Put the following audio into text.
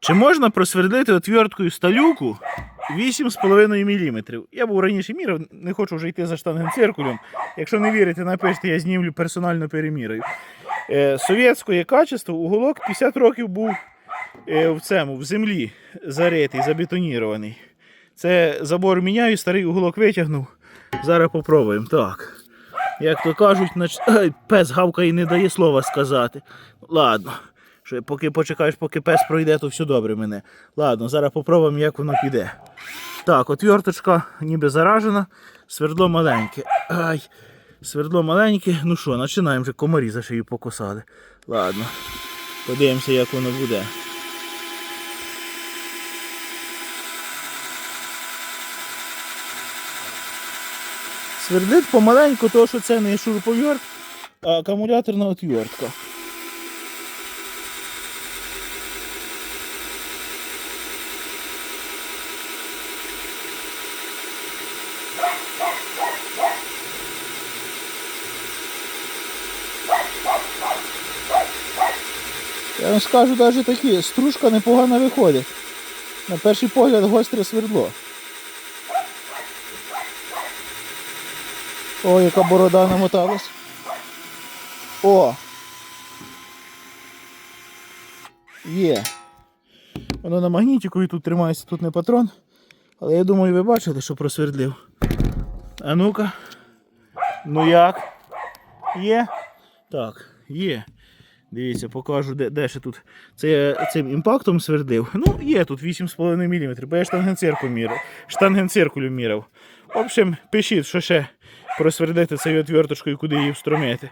Чи можна просвердлити отверткою сталюку 8,5 мм? Я був раніше міряв, не хочу вже йти за штангенциркулем. Якщо не вірите, напишіть, я знімлю персонально переміряю. Е, совєтське качество, уголок 50 років був е, в цьому, в землі заритий, забетонірований. Це забор міняю, старий уголок витягнув. Зараз попробуємо. Так. Як то кажуть, нач... Пес гавкає і не дає слова сказати. Ладно. Що, поки почекаєш, поки пес пройде, то все добре мене. Ладно, зараз попробуємо, як воно піде. Так, отверточка ніби заражена, свердло маленьке. Ай, свердло маленьке. Ну що, починаємо вже комарі за шию покусали. Ладно. Подивимося, як воно буде. Свердлить помаленьку, тому що це не шуруповерт, а акумуляторна отвертка. Я вам скажу, навіть такі, стружка непогано виходить. На перший погляд гостре свердло. О, яка борода намоталась. О! Є. Воно на магнітику і тут тримається, тут не патрон. Але я думаю, ви бачите, що просвердлив. А ну-ка. Ну як? Є? Так, є. Дивіться, покажу, де, де ще тут. Це я цим імпактом свердив. Ну, є тут 8,5 мм, бо я штангенцирку міряв. Штангенциркулю міряв. В общем, пишіть, що ще просвердити цією отверточкою, куди її встромити.